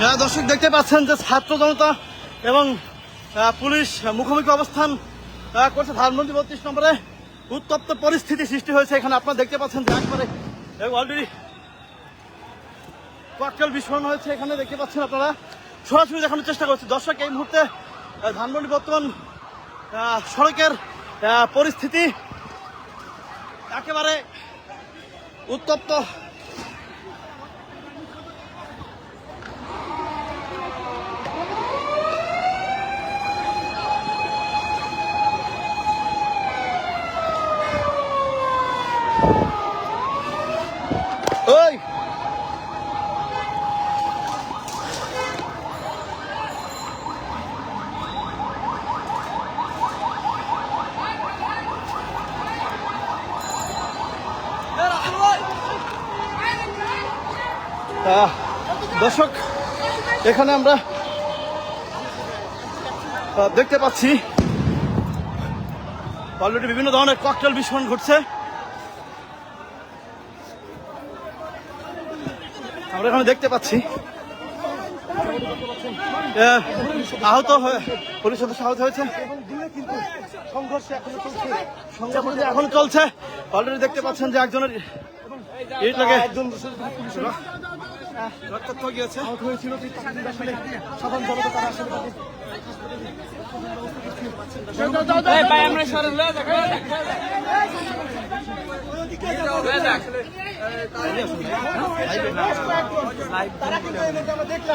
আহ, দর্শক দেখতে পাচ্ছেন যে ছাত্র জনতা এবং পুলিশ মুখোমুখি অবস্থান করছে। ধানমন্ডি বত্রিশ নম্বরে উত্তপ্ত পরিস্থিতি সৃষ্টি হয়েছে এখানে। আপনারা দেখতে পাচ্ছেন যে একবারে অলরেডি ককটেল বিস্ফোরণ হয়েছে এখানে। দেখতে পাচ্ছেন আপনারা সরাসরি দেখানোর চেষ্টা করছি। দর্শক এই মুহূর্তে ধানমন্ডি বর্তমান সড়কের পরিস্থিতি একেবারে উত্তপ্ত ওই আহ, দর্শক এখানে আমরা দেখতে পাচ্ছি অলরেডি বিভিন্ন ধরনের ককটেল বিস্ফোরণ ঘটছে। আমরা এখানে দেখতে পাচ্ছি আহ, আহত হয়ে পুলিশ সদস্য আহত হয়েছে। সংঘর্ষ এখনও চলছে। অলরেডি দেখতে পাচ্ছেন যে একজনের ইট লাগে। রক্তাক্ত গিয়েছে।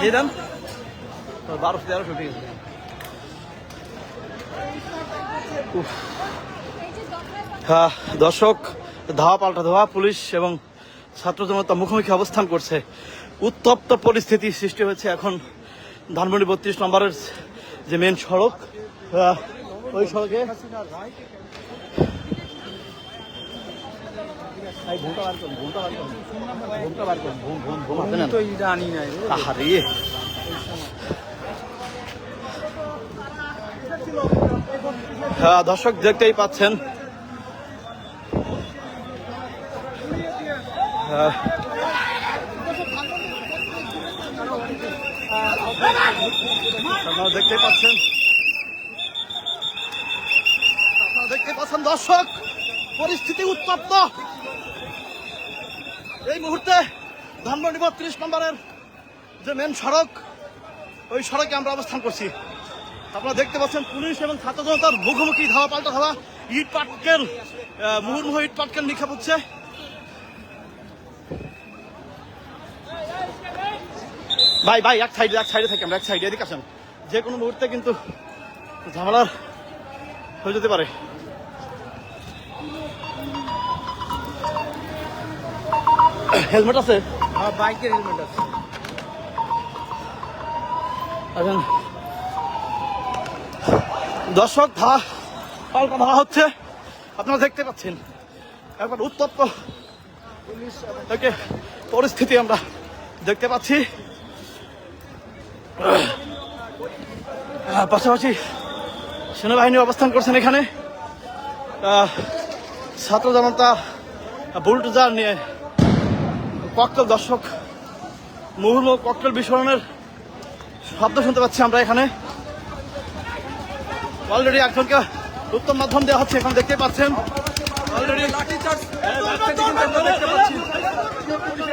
দিয়ে দেন। বারোশো তেরোশো ঠিক আছে। হ্যাঁ, দর্শক ধাওয়া পাল্টা ধাওয়া পুলিশ এবং ছাত্র জনতা মুখোমুখি অবস্থান করছে। উত্তপ্ত পরিস্থিতি সৃষ্টি হয়েছে এখন ধানমন্ডি বত্রিশ নম্বরের যে মেন সড়ক ওই সড়কে। ভাই, ঘুমটা বার করুন, আপনারা দেখতেই পাচ্ছেন। আপনারা দেখতে পাচ্ছেন দর্শক, পরিস্থিতি উত্তপ্ত। এই মুহূর্তে ধানমন্ডি বত্রিশ নম্বরের যে মেন সড়ক, ওই সড়কে আমরা অবস্থান করছি। আপনারা দেখতে পাচ্ছেন পুলিশ এবং ছাত্র জনতার মুখোমুখি ধাওয়া পাল্টা ধাওয়া। ইট পাটকেল মুহুর্মুহ ইট পাটকেল নিক্ষেপ হচ্ছে। ভাই ভাই এক সাইডে এক সাইডে থাকি আমরা এক সাইডে এদিকে আসেন। যে কোনো মুহূর্তে কিন্তু ঝামেলার হয়ে যেতে পারে। হেলমেট আছে? বাইকের হেলমেট আছে। এখন দর্শক ধা পাল্টা ধরা হচ্ছে। আপনারা দেখতে পাচ্ছেন। একবার উত্তপ্ত পরিস্থিতি আমরা দেখতে পাচ্ছি। পাশাপাশি সেনাবাহিনী অবস্থান করছেন এখানে। ছাত্র জনতা বুলটুজার নিয়ে ককটেল দর্শক মুহুর্ম ককটেল বিস্ফোরণের শব্দ শুনতে পাচ্ছি আমরা এখানে। অলরেডি একজনকে উত্তম মাধ্যম দেওয়া হচ্ছে এখন হ্যাঁ, দেখতে পাচ্ছেন। অলরেডি